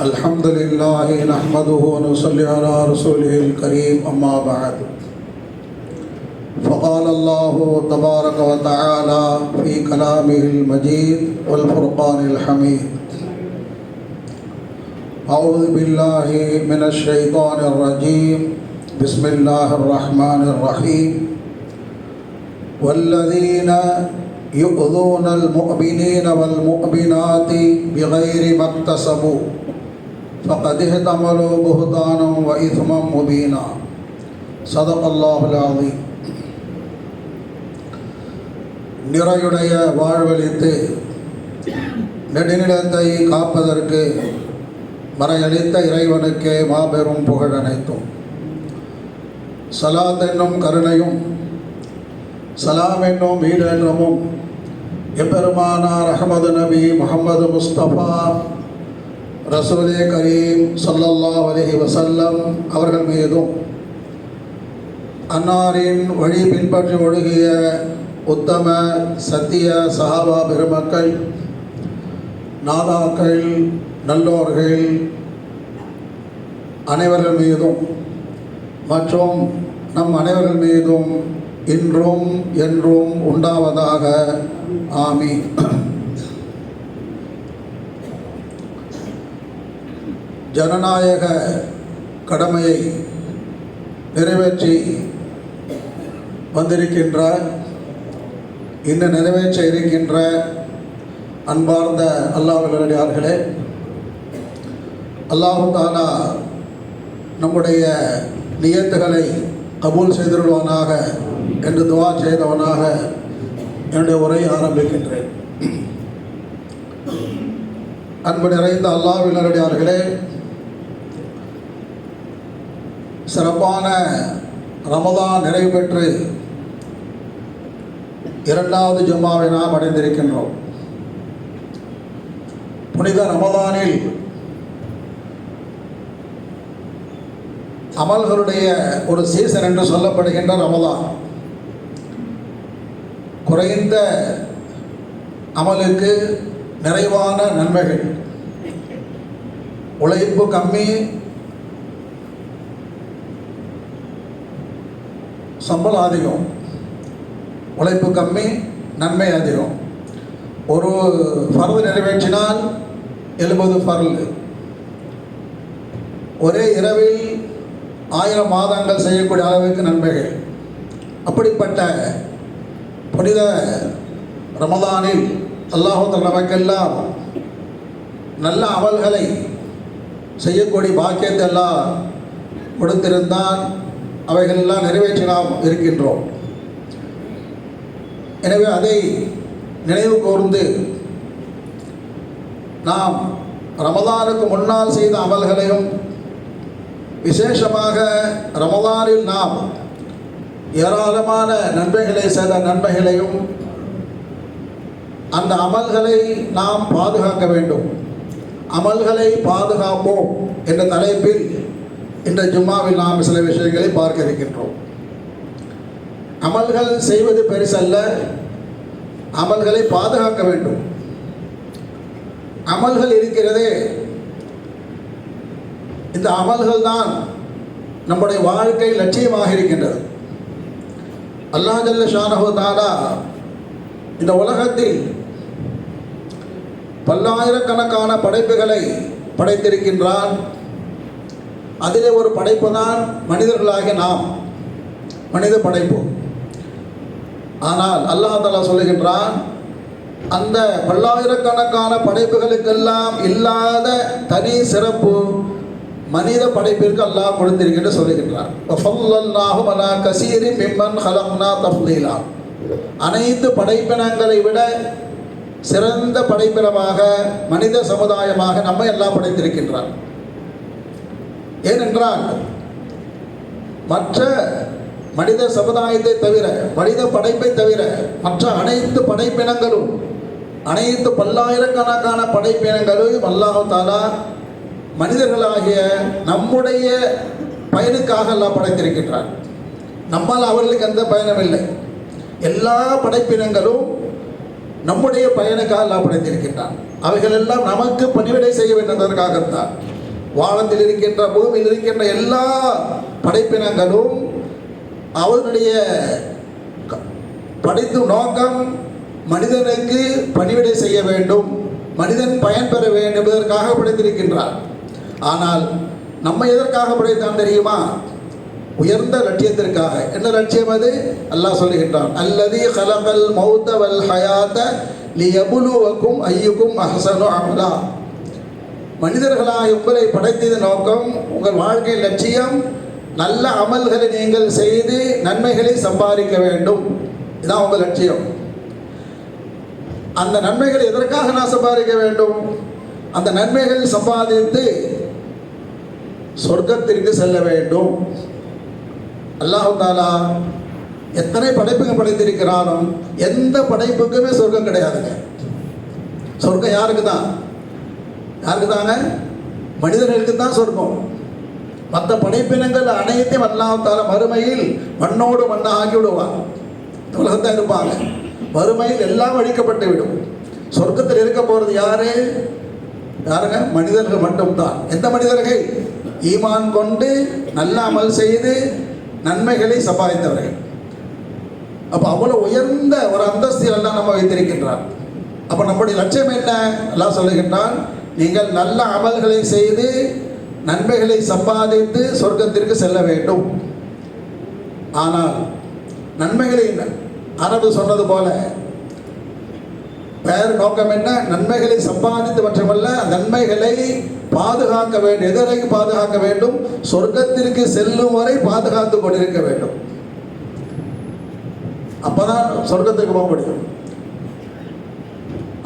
الحمد لله نحمده ونصلي على رسوله الكريم أما بعد. فقال الله تبارك وتعالى في كلامه المجيد والفرقان الحميد أعوذ بالله من الشيطان الرجيم بسم الله الرحمن الرحيم والذين يؤذون المؤمنين والمؤمنات بغير ما اكتسبوا فقد احتملوا بهتانا وإثما مبينا صدق الله العظيم நிறையுடைய வாழ்வழித்து நெடுநிலத்தை காப்பதற்கு மறையளித்த இறைவனுக்கே மாபெரும் புகழ் அனைத்தும் சலாத் என்னும் கருணையும் சலாம் என்னும் வீடென்னமும் எம்பெருமானார் அகமது நபி முகமது முஸ்தபா ரசூலே கரீம் சல்லல்லா அலஹி வசல்லம் அவர்கள் மீதும் அன்னாரின் வழி பின்பற்றி ஒழுகிய உத்தம சத்திய சஹாபா பெருமக்கள் நாதாக்கள் நல்லோர்கள் அனைவர்கள் மீதும் மற்றும் நம் அனைவர்கள் மீதும் இன்றும் என்றும் உண்டாவதாக. ஆமி ஜனநாயக கடமையை நிறைவேற்றி வந்திருக்கின்ற இன்னும் நிறைவேற்ற இருக்கின்ற அன்பார்ந்த அல்லாஹர்களே அல்லாஹு தாலா நம்முடைய நியத்துகளை கபூல் செய்திருவானாக என்று துவா செய்தவனாக என்னுடைய உரையை ஆரம்பிக்கின்றேன். அன்பு நிறைந்த அல்லாவினரடியார்களே சிறப்பான ரமதான் நிறைவு பெற்று இரண்டாவது ஜும்மாவை நாம் அடைந்திருக்கின்றோம். புனித ரமதானில் அமல்களுடைய ஒரு சீசன் என்று சொல்லப்படுகின்ற ரமதான். குறைந்த அமலுக்கு நிறைவான நன்மைகள். உழைப்பு கம்மி சம்பளம் அதிகம் உழைப்பு கம்மி நன்மை அதிகம். ஒரு ஃபர்து நிறைவேற்றினால் எழுபது ஃபர்ல். ஒரே இரவில் ஆயிரம் மாதங்கள் செய்யக்கூடிய அளவுக்கு நன்மைகள். அப்படிப்பட்ட புனித ரமதானில் அல்லாஹு நமக்கெல்லாம் நல்ல அமல்களை செய்யக்கூடிய பாக்கியத்தை எல்லாம் கொடுத்திருந்தான். அவைகளெல்லாம் நிறைவேற்றி நாம் இருக்கின்றோம். எனவே அதை நினைவு கூர்ந்து நாம் ரமதானுக்கு முன்னால் செய்த அமல்களையும் விசேஷமாக ரமதானில் நாம் ஏராளமான நன்மைகளை செய்த நன்மைகளையும் அந்த அமல்களை நாம் பாதுகாக்க வேண்டும். அமல்களை பாதுகாப்போம் என்ற தலைப்பில் இந்த ஜும்மாவில் நாம் சில விஷயங்களை பார்க்க இருக்கின்றோம். அமல்கள் செய்வது பெருசல்ல அமல்களை பாதுகாக்க வேண்டும். அமல்கள் இருக்கிறதே இந்த அமல்கள் தான் நம்முடைய வாழ்க்கை லட்சியமாக இருக்கின்றது. அல்லாஹ் ஷானஹோ தாலா இந்த உலகத்தில் பல்லாயிரக்கணக்கான படைப்புகளை படைத்திருக்கின்றான். அதிலே ஒரு படைப்பு தான் மனிதர்களாக நாம். மனித படைப்பு. ஆனால் அல்லாஹ் தலா சொல்லுகின்றான் அந்த பல்லாயிரக்கணக்கான படைப்புகளுக்கெல்லாம் இல்லாத தனி சிறப்பு மனித படைப்பிற்கு அல்லாஹ் கொடுத்திருக்கின்ற சொல்லுகின்றார். கசீரி அனைத்து படைப்பினங்களை விட சிறந்த படைப்பினமாக மனித சமுதாயமாக நம்ம எல்லாம் படைத்திருக்கின்றார் ஏனென்றால் மற்ற மனித சமுதாயத்தை தவிர மனித படைப்பை தவிர மற்ற அனைத்து படைப்பினங்களும் அனைத்து பல்லாயிரக்கணக்கான படைப்பினங்களும் அல்லாஹாலா மனிதர்களாகிய நம்முடைய பயனுக்காக எல்லாம் படைத்திருக்கின்றார் நம்மால் அவர்களுக்கு எந்த பயனும் இல்லை. எல்லா படைப்பினங்களும் நம்முடைய பயனுக்காக எல்லாம் படைத்திருக்கின்றான். அவைகள் எல்லாம் நமக்கு பணிவிடை செய்ய வேண்டும் வானத்தில் இருக்கின்ற பூமியில் இருக்கின்ற எல்லா படைப்பினங்களும் அவர்களுடைய படைத்து நோக்கம் மனிதனுக்கு பணிவிடை செய்ய வேண்டும். மனிதன் பயன் பெற வேண்டும் என்பதற்காக படைத்திருக்கின்றார். ஆனால் நம்ம எதற்காக படைத்தான் தெரியுமா? உயர்ந்த லட்சியத்திற்காக. என்ன லட்சியம் அது? அல்லாஹ் சொல்லுகின்றான் அல்லதி ஹலகல் மௌத்த வல் ஹயாத்த லியபுலுவக்கும் ஐயுக்கும் அஹசனு அமலா. மனிதர்களாக உங்களை படைத்தது நோக்கம் உங்கள் வாழ்க்கை லட்சியம் நல்ல அமல்களை நீங்கள் செய்து நன்மைகளை சம்பாதிக்க வேண்டும். இதுதான் உங்கள் லட்சியம். அந்த நன்மைகள் எதற்காக நான் சம்பாதிக்க வேண்டும்? அந்த நன்மைகள் சம்பாதித்து சொர்க்கத்திற்கு செல்ல வேண்டும். அல்லாஹு தாலா எத்தனை படைப்புகள் படைத்திருக்கிறானோ எந்த படைப்புக்குமே சொர்க்கம் கிடையாதுங்க. சொர்க்கம் யாருக்கு தான்? யாருக்கு தாங்க மனிதர்களுக்கு தான் சொர்க்கம். மற்ற படைப்பினங்கள் அனைத்தையும் அல்லாஹால மறுமையில் மண்ணோடு மண்ணை ஆக்கி விடுவான் உலகத்தான் இருப்பாங்க. மறுமையில் எல்லாம் அழிக்கப்பட்டு விடும். சொர்க்கத்தில் இருக்க போகிறது யாரு? யாருங்க? மனிதர்கள் மட்டும்தான். எந்த மனிதர்கள்? ஈமான் கொண்டு நல்ல அமல் செய்து நன்மைகளை சம்பாதித்தவர்கள். அப்போ அவ்வளோ உயர்ந்த ஒரு அந்தஸ்தில் எல்லாம் நம்ம வைத்திருக்கின்றார் அப்போ நம்முடைய லட்சியம் என்ன? எல்லாம் சொல்லுகின்றான் நீங்கள் நல்ல அமல்களை செய்து நன்மைகளை சம்பாதித்து சொர்க்கத்திற்கு செல்ல வேண்டும். ஆனால் நன்மைகளை அரபு சொன்னது போல வேறு நோக்கம் என்ன? நன்மைகளை சம்பாதித்து மட்டுமல்ல நன்மைகளை பாதுகாக்க வேண்டும் எதிரை பாதுகாக்க வேண்டும்? சொர்க்கத்திற்கு செல்லும் வரை பாதுகாத்து கொண்டிருக்க வேண்டும். அப்பதான் சொர்க்கத்திற்கு போக முடியும்.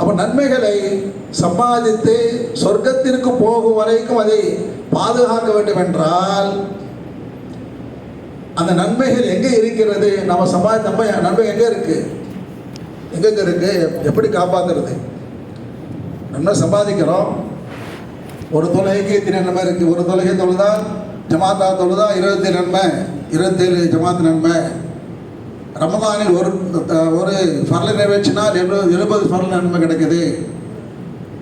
அப்போ நன்மைகளை சம்பாதித்து சொர்க்கத்திற்கு போகும் வரைக்கும் அதை பாதுகாக்க வேண்டும் என்றால் அந்த நன்மைகள் எங்கே இருக்கிறது? நம்ம சம்பாதி நம்ம நன்மை எங்கே இருக்கு? எங்கெங்க இருக்கு? எப்படி காப்பாற்றுறது நன்மை சம்பாதிக்கிறோம். ஒரு தொழுகைக்கு எத்தனை நன்மை இருக்கு? ஒரு தொழுகை தொழுதா ஜமாத்தா தொழுதா? இருபத்தி நன்மை. இருபத்தேழு ஜமாத் நன்மை. ரமதானில் ஒரு ஒரு ஃபர்லை நிறைவேற்றினால் எழுபது எழுபது ஃபர்ல் நன்மை கிடைக்குது.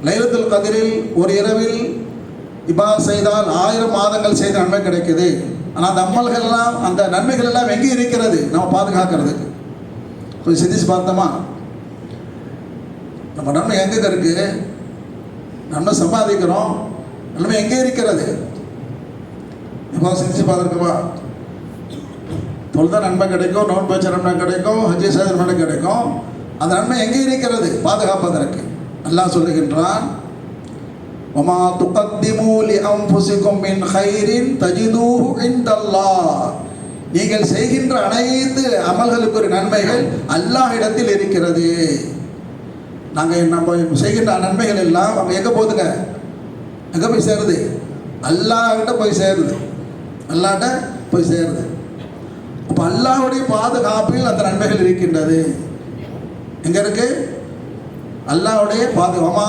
லைலத்தில் கதிரில் ஒரு இரவில் இபா செய்தால் ஆயிரம் மாதங்கள் செய்த நன்மை கிடைக்குது. ஆனால் அந்த அம்மல்கள் எல்லாம் அந்த நன்மைகள் எல்லாம் எங்கே இருக்கிறது? நம்ம பாதுகாக்கிறதுக்கு. கொஞ்சம் சிந்திச்சு பார்த்தோமா? நம்ம நன்மை எங்கே இருக்கு? நன்மை சம்பாதிக்கிறோம். நன்மை எங்கே இருக்கிறது? இப்போ சிந்திச்சு பார்த்துருக்கோமா? உங்களுக்கு நன்மை கிடைக்கும் நோன்பு வச்ச நன்மை கிடைக்கும் ஹஜ்ஜி செய்த நன்மை கிடைக்கும். அந்த நன்மை எங்கே இருக்கிறது? பாதுகாப்பதற்கு. அல்லாஹ் சொல்லுகின்றான் ஒமா துக்கத்திமூலி அம்புசிக்கும் மின் ஹைரின் தஜிதூ இந்தல்லாஹ் நீங்கள் செய்கின்ற அனைத்து அமல்களுக்கு ஒரு நன்மைகள் அல்லாஹ் இடத்தில் இருக்கிறது நாங்கள் நம்ம செய்கின்ற நன்மைகள் எல்லாம் அவங்க எங்கே போகுதுங்க? எங்கே போய் சேருது? அல்லாஹ்கிட்ட போய் சேருது. அல்லாட்ட போய் சேருது. அப்போ பாதுகாப்பில் அந்த நன்மைகள் இருக்கின்றது. எங்க இருக்கு? அல்லாவுடைய பாது ஒமா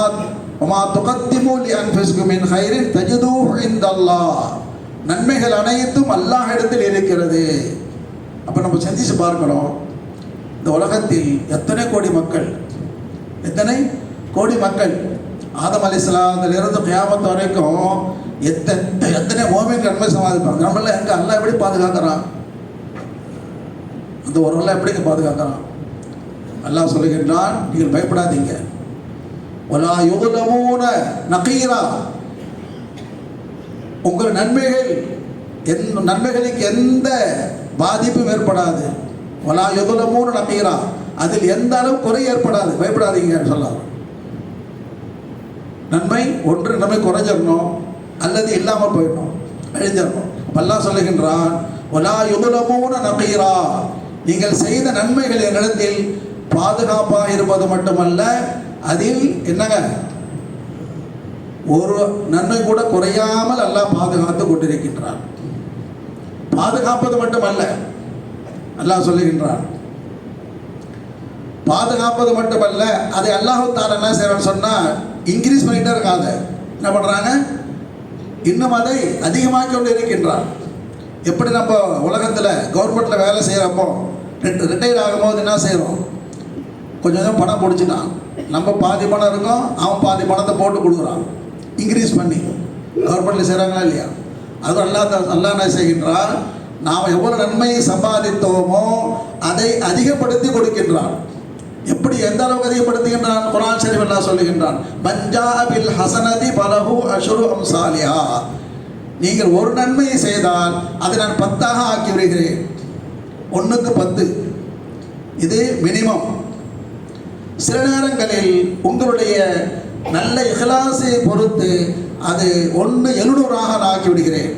ஒமா துகத்திமு லி அன்ஃபுசிக்கும் மின் ஹைரின் நன்மைகள் அனைத்தும் அல்லாஹ் இடத்தில் இருக்கிறது. அப்போ நம்ம சிந்திச்சு பார்க்கணும். இந்த உலகத்தில் எத்தனை கோடி மக்கள்? எத்தனை கோடி மக்கள்? ஆதம் அலிஸ்லாத்திலிருந்து கியாமத்து வரைக்கும் எத்தனை எத்தனை மோமின் நன்மை சமாளிப்பாங்க. நம்மள எங்க அல்லாஹ் எப்படி பாதுகாக்கிறான்? அந்த ஒரு எப்படிங்க பாதுகாக்கிறான் அல்லாஹ் சொல்லுகின்றான் நீங்கள் பயப்படாதீங்க. ஒலா யுகுலமூன நகீரா. உங்கள் நன்மைகள் எந் நன்மைகளுக்கு எந்த பாதிப்பும் ஏற்படாது. ஒலா யுகுலமூன நகீரா. அதில் எந்த அளவு குறை ஏற்படாது. பயப்படாதீங்கன்னு சொல்லலாம் நன்மை ஒன்று நன்மை குறைஞ்சிடணும். அல்லது இல்லாமல் போயிடணும். அழிஞ்சிடணும். அல்லாஹ் சொல்லுகின்றான் ஒலா யுகுலமூன நகீரா. நீங்கள் செய்த நன்மைகள் என்னிடத்தில் பாதுகாப்பாக இருப்பது மட்டுமல்ல அதில் என்னங்க? ஒரு நன்மை கூட குறையாமல் அல்லாஹ் பாதுகாத்து கொண்டிருக்கின்றான். பாதுகாப்பது மட்டுமல்ல அல்லாஹ் சொல்லுகின்றான். பாதுகாப்பது மட்டுமல்ல அதை அல்லாஹு தாலா என்ன செய்யறான்னு சொன்னால் இன்க்ரீஸ் பண்ணிட்டே இருக்காங்க என்ன பண்ணுறாங்க இன்னும் அதை அதிகமாக்கி கொண்டு இருக்கின்றான். எப்படி நம்ம உலகத்தில் கவர்மெண்ட்டில் வேலை செய்கிறப்போ ரிட்டையர் ஆகும்போது என்ன செய்கிறோம் கொஞ்சம் கொஞ்சம் பணம் பிடிச்சிட்டான். நம்ம பாதி பணம் இருக்கோம் அவன் பாதி பணத்தை போட்டு கொடுக்குறான். இன்க்ரீஸ் பண்ணி. கவர்மெண்ட்டில் செய்கிறாங்களா இல்லையா? அது அல்லா அல்லா என்ன செய்கின்றான்? நாம் எவ்வளோ நன்மையை சம்பாதித்தோமோ அதை அதிகப்படுத்தி கொடுக்கின்றான். எப்படி எந்த அளவுக்கு அதிகப்படுத்துகின்றான்? குரான் ஷரீஃப் என்ன சொல்லுகின்றான் பஞ்சாபில் ஹசனதி பலஹு அஷுரு அம்சாலியா நீங்கள் ஒரு நன்மையை செய்தால் அதை நான் பத்தாக ஆக்கி விடுகிறேன். ஒன்றுக்கு பத்து. இது மினிமம் சில நேரங்களில் உங்களுடைய நல்ல இஹ்லாஸை பொறுத்து அது ஒன்று எழுநூறாக நான் ஆக்கி விடுகிறேன்.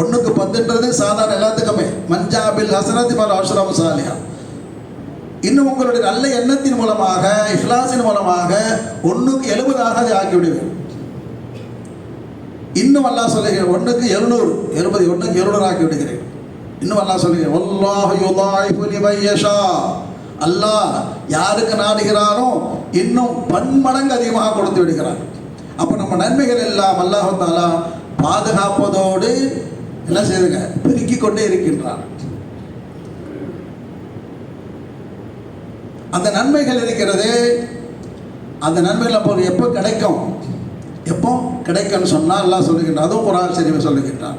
ஒன்றுக்கு பத்துன்றது சாதாரண எல்லாத்துக்குமே. மஞ்சாபில் ஹசரத் பல அவசரம் சாலியா இன்னும் உங்களுடைய நல்ல எண்ணத்தின் மூலமாக இஹ்லாஸின் மூலமாக ஒன்றுக்கு எழுபதாக அதை ஆக்கி விடுவேன். இன்னும் அல்லாஹ் சொல்லுகிறேன் ஒன்றுக்கு எழுநூறு எழுபது ஒன்றுக்கு எழுநூறு ஆக்கி விடுகிறேன். இன்னும் அல்லா சொல்லுங்க வல்லாஹு யுதாயிஃபு லிமன் யஷா. அல்லாஹ் யாருக்கு நாடுகிறானோ இன்னும் பன்மடங்கு அதிகமாக கொடுத்து விடுகிறான். அப்போ நம்ம நன்மைகள் எல்லாம் அல்லாஹ் தாலா பாதுகாப்பதோடு என்ன செய்துங்க? பெருக்கிக் கொண்டே இருக்கின்றான். அந்த நன்மைகள் இருக்கிறது அந்த நன்மைகள் அப்போ எப்போ கிடைக்கும்? எப்போ கிடைக்கும்னு சொன்னால் அல்லாஹ் சொல்லுகின்றான். அதுவும் குரான் சரிவை சொல்லுகின்றான்.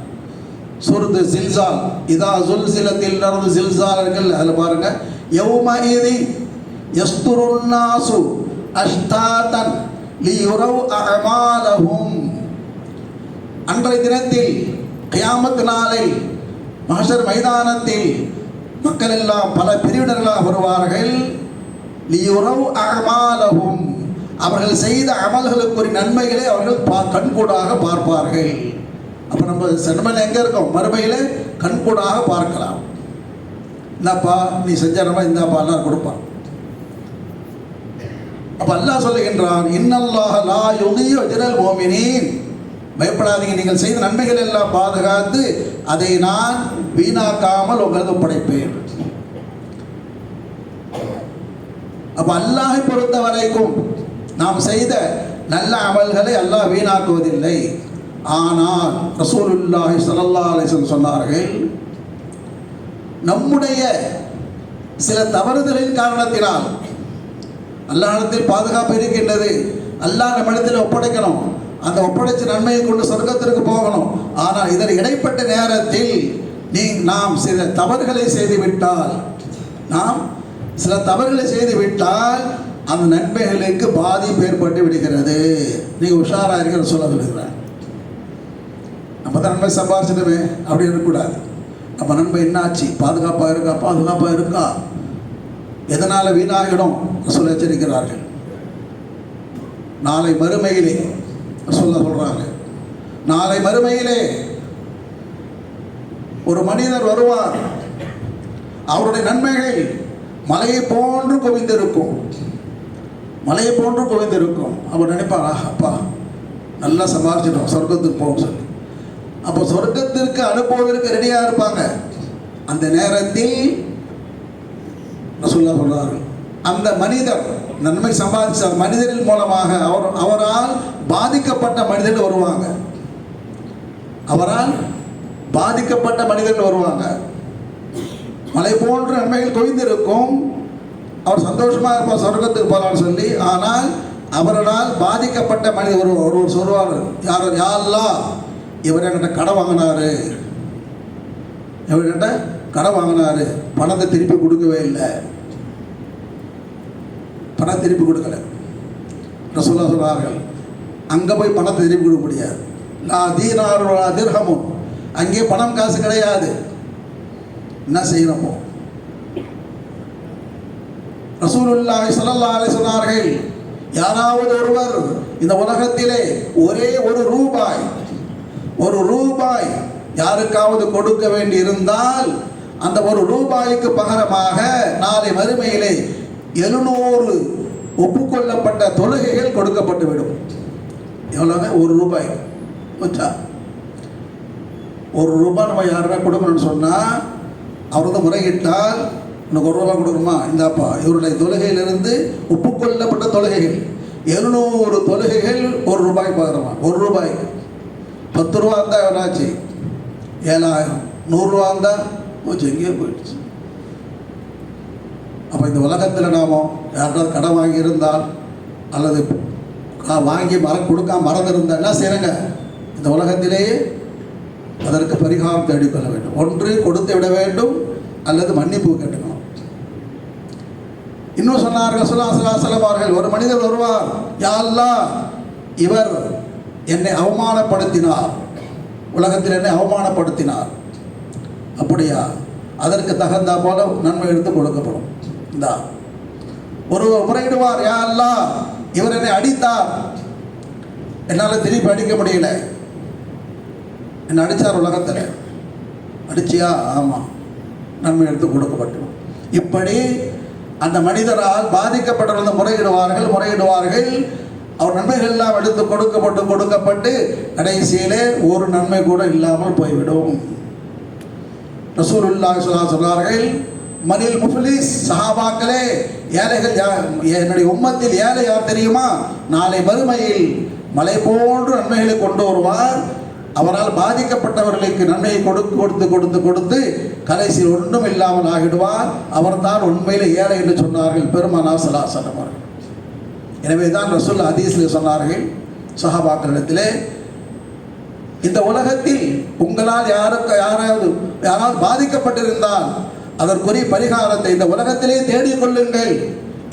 சுருது சில்சால் இதா சுல் சிலத்தில் நடந்து சில்சால் இருக்குல்ல அதில் பாருங்க. யௌமஇதி எஸ்துருன்னாசு அஷ்தாதன் லியுரவ் அமாலஹும் அன்றைய தினத்தில் கயாமத்து நாளில் மகஷர் மைதானத்தில் மக்கள் எல்லாம் பல பிரிவினர்களாக வருவார்கள். லியுரவ் அமாலஹும் அவர்கள் செய்த அமல்களுக்குரிய நன்மைகளை அவர்கள் கண்கூடாக பார்ப்பார்கள். அப்போ நம்ம சென்மன் எங்கே இருக்கோம்? மறுமையில் கண்கூடாக பார்க்கலாம். இந்தாப்பா நீ செஞ்ச இந்தாப்பா எல்லாம் கொடுப்பான். அப்போ அல்லாஹ் சொல்லுகின்றான் இன்னல்லாஹ லா யுகியோ அஜ்ரல் மோமினீன் பயப்படாதீங்க நீங்கள் செய்த நன்மைகள் எல்லாம் பாதுகாத்து அதை நான் வீணாக்காமல் உங்களுக்கு படைப்பேன். அப்ப அல்லாஹை பொறுத்த வரைக்கும் நாம் செய்த நல்ல அமல்களை அல்லாஹ் வீணாக்குவதில்லை. ஆனால் ரசூலுல்லாஹி சல்லா அலைஹி சொன்னார்கள் நம்முடைய சில தவறுதலின் காரணத்தினால் அல்லாஹிடத்தில் பாதுகாப்பு இருக்கின்றது. அல்லாஹ் நம்மிடத்தில் ஒப்படைக்கணும். அந்த ஒப்படைச்ச நன்மையை கொண்டு சொர்க்கத்திற்கு போகணும். ஆனால் இதன் இடைப்பட்ட நேரத்தில் நீ நாம் சில தவறுகளை செய்துவிட்டால் நாம் சில தவறுகளை செய்துவிட்டால் அந்த நன்மைகளுக்கு பாதிப்பு ஏற்பட்டு விடுகிறது. நீங்கள் உஷாராக இருக்கிற சொல்ல சொல்லுகிறேன் நம்ம தான் நன்மை சம்பாரிச்சிடுமே அப்படி இருக்கக்கூடாது. நம்ம நன்மை என்னாச்சு? பாதுகாப்பாக இருக்கா? பாதுகாப்பாக இருக்கா? எதனால் வீணாகிடும்? சொல்ல எச்சரிக்கிறார்கள். நாளை மறுமையிலே சொல்ல சொல்கிறாங்க நாளை மறுமையிலே ஒரு மனிதர் வருவார். அவருடைய நன்மைகள் மலையை போன்று குவிந்திருக்கும். மலையை போன்று குவிந்திருக்கும். அவர் நினைப்பார் "ஆஹ், அப்பா நல்லா சமாளிச்சிட்டோம் சொர்க்கத்துக்கு போகும் சொல்லி. அப்போ சொர்க்கத்திற்கு அனுப்புவதற்கு ரெடியாக இருப்பாங்க. அந்த நேரத்தில் ரசூல்லா சொல்றாரு அந்த மனிதர் நன்மை சம்பாதிச்ச மனிதரின் மூலமாக அவர் அவரால் பாதிக்கப்பட்ட மனிதர்கள் வருவாங்க. அவரால் பாதிக்கப்பட்ட மனிதர்கள் வருவாங்க. மலை போன்ற நன்மைகள் கொய்ந்திருக்கும் அவர் சந்தோஷமாக இருப்பார் சொர்க்கத்துக்கு போகலான்னு சொல்லி. ஆனால் அவரால் பாதிக்கப்பட்ட மனிதர் ஒரு ஒருவர் சொல்வார் யார் யாரெல்லாம் இவர் என்கிட்ட கடன் வாங்கினாரு. இவர்கிட்ட கடன் வாங்கினாரு. பணத்தை திருப்பி கொடுக்கவே இல்லை. பணம் திருப்பி கொடுக்கல. ரசோல்லா சொல்கிறார்கள் அங்கே போய் பணத்தை திருப்பி கொடுக்க முடியாது. லா தீனார் வலா அங்கே பணம் காசு கிடையாது. என்ன செய்கிறோமோ ரசூலுல்லாஹி ஸல்லல்லாஹு அலை சொன்னார்கள் யாராவது ஒருவர் இந்த உலகத்திலே ஒரே ஒரு ரூபாய் ஒரு ரூபாய் யாருக்காவது கொடுக்க வேண்டி இருந்தால் அந்த ஒரு ரூபாய்க்கு பகரமாக நாளை மறுமையிலே எழுநூறு ஒப்புக்கொள்ளப்பட்ட தொழுகைகள் கொடுக்கப்பட்டுவிடும் எவ்வளோங்க ஒரு ரூபாய். வச்சா ஒரு ரூபாய் நம்ம யாரா கொடுக்கணும்னு சொன்னால் அவர் வந்து முறையிட்டால் உனக்கு ஒரு ரூபாய் கொடுக்கணுமா? இந்தாப்பா இவருடைய தொழுகையிலிருந்து ஒப்புக்கொள்ளப்பட்ட தொழுகைகள். எழுநூறு தொழுகைகள் ஒரு ரூபாய் பார்க்குறோமா ஒரு ரூபாய்க்கு. பத்து ரூபா இருந்தால் என்னாச்சு ஏழாயிரம். நூறுரூவா இருந்தால் போச்சு எங்கேயோ போயிடுச்சு. அப்போ இந்த உலகத்தில் நாம் யாராவது கடன் வாங்கியிருந்தால் அல்லது வாங்கி மரம் கொடுக்காம இருந்தால் என்ன செய்யணுங்க இந்த உலகத்திலேயே அதற்கு பரிகாரம் தேடிக்கொள்ள வேண்டும். ஒன்று கொடுத்து விட வேண்டும் அல்லது மன்னிப்பு கேட்டுக்கணும். இன்னும் சொன்னார்கள் சுல்லாசலம் அவர்கள் ஒரு மனிதர் வருவார் யாரெல்லாம் இவர் என்னை அவமானப்படுத்தினார். உலகத்தில் என்னை அவமானப்படுத்தினார். அப்படியா? அதற்கு தகுந்தா போல நன்மை எடுத்து கொடுக்கப்படும். இந்தா. ஒரு முறையிடுவார் யா அல்லா இவர் என்னை அடித்தார். என்னால் திருப்பி அடிக்க முடியல. என்னை அடித்தார் உலகத்தில். அடிச்சியா? ஆமாம் நன்மை எடுத்து கொடுக்கப்பட்டோம் இப்படி அந்த மனிதரால் பாதிக்கப்பட்டிருந்த முறையிடுவார்கள் முறையிடுவார்கள். அவர் நன்மைகள் எல்லாம் எடுத்து கொடுக்கப்பட்டு கொடுக்கப்பட்டு கடைசியிலே ஒரு நன்மை கூட இல்லாமல் போய்விடும். ரசூலுல்லா ஸல்லல்லாஹு சொன்னார்கள் மனில் முஃபலிஸ் சஹாபாக்களே ஏழைகள் யார் என்னுடைய உம்மத்தில் ஏழை யார் தெரியுமா? நாளை மறுமையில் மலை போன்று நன்மைகளை கொண்டு வருவார். அவரால் பாதிக்கப்பட்டவர்களுக்கு நன்மையை கொடுத்து கொடுத்து கொடுத்து கொடுத்து கடைசியில் ஒன்றும் இல்லாமல் ஆகிடுவார். அவர்தான் உண்மையில் ஏழை என்று சொன்னார்கள் பெருமானா சலாசன் அவர்கள். எனவே தான் ரசூல் ஹதீஸில் சொன்னார்கள் சஹாபாக்களிடத்திலே இந்த உலகத்தில் உங்களால் யாருக்கு யாராவது யாராவது பாதிக்கப்பட்டிருந்தால் அதற்குரிய பரிகாரத்தை இந்த உலகத்திலே தேடிக் கொள்ளுங்கள்.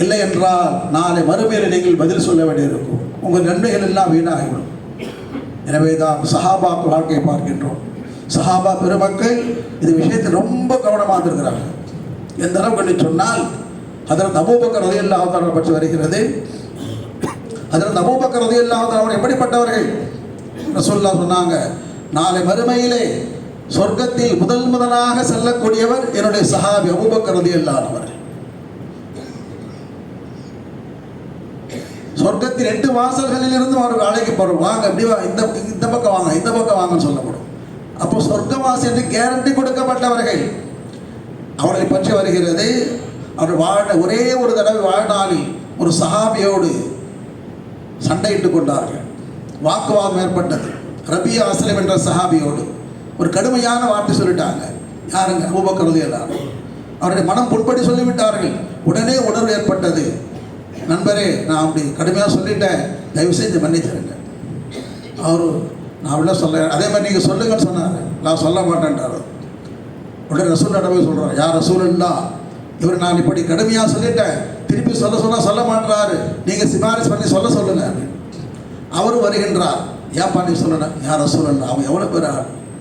இல்லை என்றால் நாளை மறுமையில் நீங்கள் பதில் சொல்ல வேண்டியிருக்கும். உங்கள் நன்மைகள் எல்லாம் வீணாகிவிடும். எனவே தான் சஹாபா வாழ்க்கையை பார்க்கின்றோம். சஹாபா பெருமக்கள் இது விஷயத்தில் ரொம்ப கவனமாக இருக்கிறார்கள் எந்த அளவுக்கு சொன்னால் அதற்கு அபூபக்கர் ரதியல்லாஹு பற்றி வருகிறது. அதில் அபூபக்கர் இல்லாத அவர் எப்படிப்பட்டவர்கள்? ரசோல்லா சொன்னாங்க நாளை மறுமையிலே சொர்க்கத்தில் முதல் முதலாக செல்லக்கூடியவர் என்னுடைய சஹாபி அபூபக்கர் ரதியல்லாஹு சொர்க்கத்தின் எட்டு வாசல்களில் இருந்து வேலைக்கு போகிறோம் வாங்க இப்படி இந்த இந்த பக்கம் வாங்க இந்த பக்கம் வாங்கன்னு சொல்லப்படும். அப்போ சொர்க்கவாசி என்று கேரண்டி கொடுக்கப்பட்டவர்கள் அவர்களை பற்றி வருகிறது. அவர் வாழ்ந்த ஒரே ஒரு தடவை வாழ்நாளில் ஒரு சஹாபியோடு சண்டையிட்டு கொண்டார்கள். வாக்குவாதம் ஏற்பட்டது. ரபி அஸ்லம் என்ற சஹாபியோடு ஒரு கடுமையான வார்த்தை சொல்லிட்டாங்க. யாருங்க? அபூபக்கர் எல்லாரும் அவருடைய மனம் புண்படி சொல்லிவிட்டார்கள். உடனே உணர்வு ஏற்பட்டது. நண்பரே நான் அப்படி கடுமையாக சொல்லிட்டேன். தயவு செஞ்சு மன்னிச்சிருங்க. அவரு நான் அப்படிலாம் சொல்ல அதே மாதிரி நீங்கள் சொல்லுங்கன்னு சொன்னார். நான் சொல்ல மாட்டேன்றார். உடனே ரசூல் போய் சொல்கிறார் யார் ரசூல் இல்லா இவர் நான் இப்படி கடுமையாக சொல்லிட்டேன். திருப்பி சொல்ல சொன்னால் சொல்ல மாட்டாரு நீங்கள் சிபாரிசு பண்ணி சொல்ல சொல்லுங்க. அவரும் வருகின்றார். ஏன் நீ சொல்லணும்? யார் ரசூல் அவன் எவ்வளோ பேர்?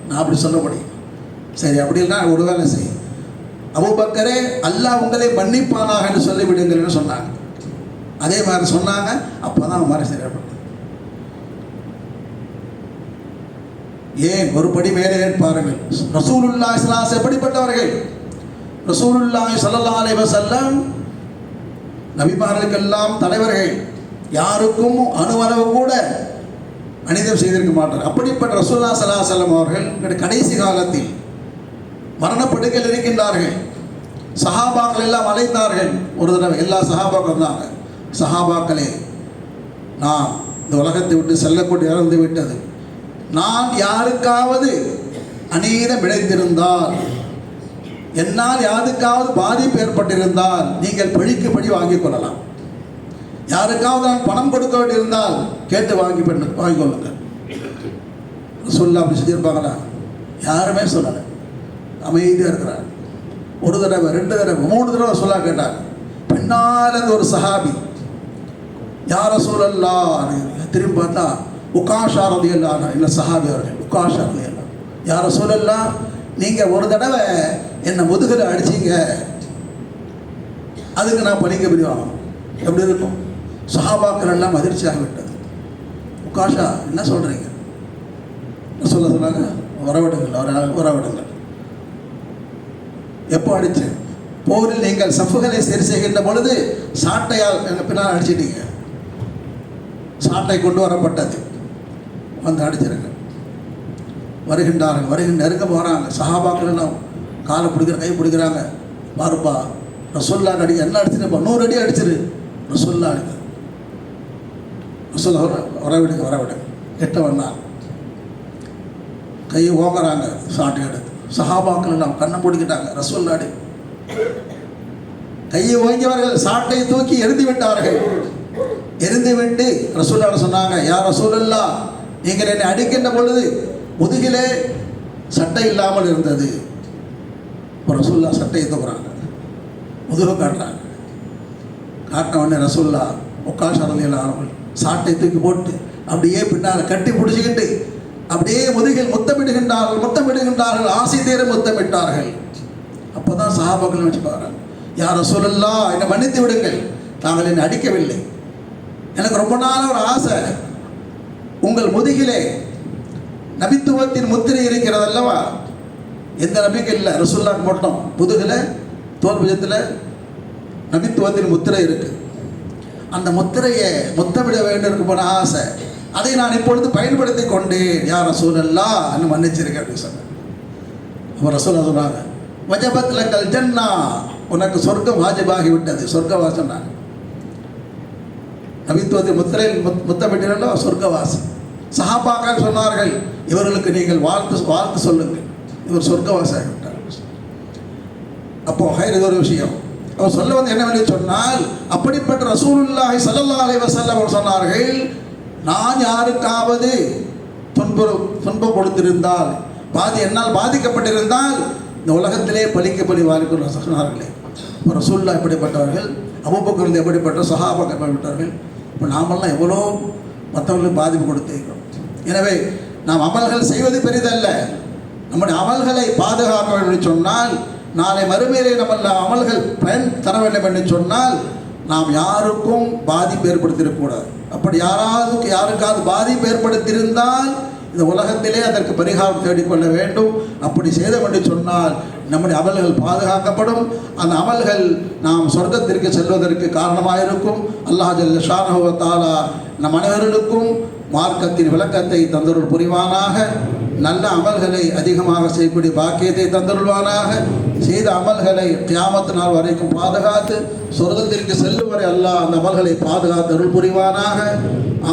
நான் அப்படி சொல்ல முடியும். சரி அப்படி இல்லைனா ஒரு வேலை செய். அபூபக்கரே அல்லாஹ் உங்களை மன்னிப்பானாக என்று சொல்லிவிடுங்கள்னு சொன்னாங்க. அதே மாதிரி சொன்னாங்க. அப்போ தான் மாதிரி சரியாப்பட்டது ஏன்? ஒருபடி மேலே பாருங்கள். ரசூலுல்லா இஸ்லாஸ் எப்படிப்பட்டவர்கள்? ரசூலுல்லாஹி ஸல்லல்லாஹு அலைஹி வஸல்லம் நபிமார்களுக்கெல்லாம் தலைவர்கள் யாருக்கும் அணுவளவு கூட அனிதம் செய்திருக்க மாட்டார். அப்படிப்பட்ட ரசூல்லா ஸல்லல்லாஹு அலைஹி அவர்கள் கடைசி காலத்தில் மரணப்படுக்கையில் இருக்கின்றார்கள். சஹாபாக்கள் எல்லாம் அழைத்தார்கள். ஒரு தடவை எல்லா சஹாபாக்கள் இருந்தாங்க சஹாபாக்களே நான் இந்த உலகத்தை விட்டு செல்லக்கூடிய இறந்து விட்டது. நான் யாருக்காவது அநீதம் இழைத்திருந்தால் என்னால் யாருக்காவது பாதிப்பு ஏற்பட்டிருந்தால் நீங்கள் பழிக்கு பழி வாங்கிக் கொள்ளலாம். யாருக்காவது நான் பணம் கொடுக்க வேண்டியிருந்தால் கேட்டு வாங்கி பண்ணு வாங்கிக் கொள்ளுங்கள். சொல்ல அப்படி செஞ்சிருப்பாங்களா? யாருமே சொல்லலை. அமைதியாக இருக்கிறார். ஒரு தடவை ரெண்டு தடவை மூணு தடவை சொல்ல கேட்டாங்க பின்னால் அந்த ஒரு சஹாபி யார சூழல்லா திரும்பி பார்த்தா உக்காஷா ரதி இல்லை சஹாபி அவர்கள் உக்காஷா ரதி யார சூழல்லா நீங்கள் ஒரு தடவை என்னை முதுகில் அடிச்சீங்க. அதுக்கு நான் பணிக்க முடியும் எப்படி இருக்கும்? சஹாபாக்கள் எல்லாம் அதிர்ச்சி ஆகிவிட்டது. உக்காஷா என்ன சொல்கிறீங்க சொல்ல சொன்னாங்க? வரவிடுங்கள் அவரை வரவிடுங்கள் எப்போ அடிச்சு? போரில் நீங்கள் சஃப்புகளை சரி செய்கின்ற பொழுது சாட்டையால் எங்கள் பின்னால் அடிச்சிட்டீங்க. சாட்டை கொண்டு வரப்பட்டது. வந்து அடிச்சிருங்க. வருகின்றார்கள் வருகின்ற நெருங்க போகிறாங்க சஹாபாக்கள்லாம் காலை பிடிக்கிற கை பிடிக்கிறாங்க. பாருப்பா ரசோல்லா அடி என்ன அடிச்சிருப்பா? நூறு அடி அடிச்சிரு. ரசோல்லா அடிக்க ரசோல்லா வரவிடுங்க வரவிடுங்க. கெட்டவண்ணா வந்தான் கையை ஓங்குறாங்க சாட்டை எடுத்து. சஹாபாக்கள் எல்லாம் கண்ணை பிடிக்கிட்டாங்க ரசோல்லாடி கையை ஓங்கியவர்கள் சாட்டை தூக்கி எழுந்து விட்டார்கள். எரிந்து விட்டு ரசூல்லா சொன்னாங்க யார் ரசூலுல்லா நீங்கள் என்னை அடிக்கின்ற பொழுது முதுகிலே சட்டை இல்லாமல் இருந்தது. இப்போ ரசூல்லா சட்டையை தூக்குறாங்க முதுகை காட்டுறாங்க. காட்டின உடனே ரசூல்லா உட்கால் சரதியில் சாட்டை தூக்கி போட்டு அப்படியே பின்னால் கட்டி பிடிச்சிக்கிட்டு அப்படியே முதுகில் முத்தமிடுகின்றார்கள் முத்தமிடுகின்றார்கள் ஆசை தேர முத்தமிட்டார்கள். அப்போ தான் சஹாபாக்கள் வச்சு பாருங்க யார் ரசூலல்லா என்னை மன்னித்து விடுங்கள். தாங்கள் என்னை அடிக்கவில்லை. எனக்கு ரொம்ப நாள் ஒரு ஆசை. உங்கள் முதுகிலே நபித்துவத்தின் முத்திரை இருக்கிறது அல்லவா எந்த நம்பிக்கை இல்லை. ரசுல்லா மட்டும். புதுகில் தோல்புஜத்தில் நபித்துவத்தின் முத்திரை இருக்கு. அந்த முத்திரையை முத்தமிட வேண்டும் போன ஆசை. அதை நான் இப்பொழுது பயன்படுத்தி கொண்டேன். யார் ரசூலல்லா என்று மன்னிச்சிருக்கேன் அப்படின்னு சொன்னேன் அப்போ ரசூலா சொன்னாங்க வஜபத்தில் கல் ஜன்னா. உனக்கு சொர்க்கம் வாஜிபாகி விட்டது சொர்க்கவாசம் சொன்னாங்க நபித்துவத்தின் முத்திரையில் முத் முத்தமிட்டினோ சொர்க்கவாசம். சஹாபாக்கள் சொன்னார்கள் இவர்களுக்கு நீங்கள் வாழ்த்து வாழ்த்து சொல்லுங்கள். இவர் சொர்க்கவாசாக விட்டார் அப்போ ஹைர் இது ஒரு விஷயம். அவர் சொல்ல வந்து என்னவென்று சொன்னால் அப்படிப்பட்ட ரசூலுல்லாஹி சல்லல்லா அலி வஸல்லம் அவர் சொன்னார்கள் நான் யாருக்காவது துன்பம் துன்பம் கொடுத்திருந்தால் பாதி என்னால் பாதிக்கப்பட்டிருந்தால் இந்த உலகத்திலே பலிக்கப்படி வாழ்க்கை சொன்னார்களே. இப்போ ரசூல்லா எப்படிப்பட்டவர்கள்? அபுபக்கர் எப்படிப்பட்ட சஹாபாக்கள் எப்படிப்பட்டார்கள் இப்போ நாமெல்லாம் எவ்வளோ மற்றவர்களுக்கு பாதிப்பு கொடுத்திருக்கிறோம் எனவே நாம் அமல்கள் செய்வது பெரிதல்ல. நம்முடைய அமல்களை பாதுகாக்க வேண்டும் என்று சொன்னால் நாளை மறுமையிலே நம்ம அமல்கள் பயன் தர வேண்டும் என்று சொன்னால் நாம் யாருக்கும் பாதிப்பு ஏற்படுத்திடக்கூடாது அப்படி யாராவது யாருக்காவது பாதிப்பு ஏற்படுத்தியிருந்தால் இந்த உலகத்திலே அதற்கு பரிகாரம் தேடிக்கொள்ள வேண்டும். அப்படி செய்தோம் என்று சொன்னால் நம்முடைய அமல்கள் பாதுகாக்கப்படும். அந்த அமல்கள் நாம் சொர்க்கத்திற்கு செல்வதற்கு காரணமாக இருக்கும் அல்லாஹ் ஜல்ல நம் அனைவர்களுக்கும் மார்க்கத்தின் விளக்கத்தை தந்தருள் புரிவானாக. நல்ல அமல்களை அதிகமாக செய்யக்கூடிய பாக்கியத்தை தந்தருள்வானாக. செய்த அமல்களை கியாமத்து நாள் வரைக்கும் பாதுகாத்து சொர்க்கத்திற்கு செல்லும் வரை அல்லாஹ் அந்த அமல்களை பாதுகாத்து அருள் புரிவானாக.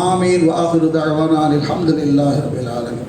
ஆமீன். வாகுரு தகவானான் அல்ஹம்துலில்லாஹி ரபில்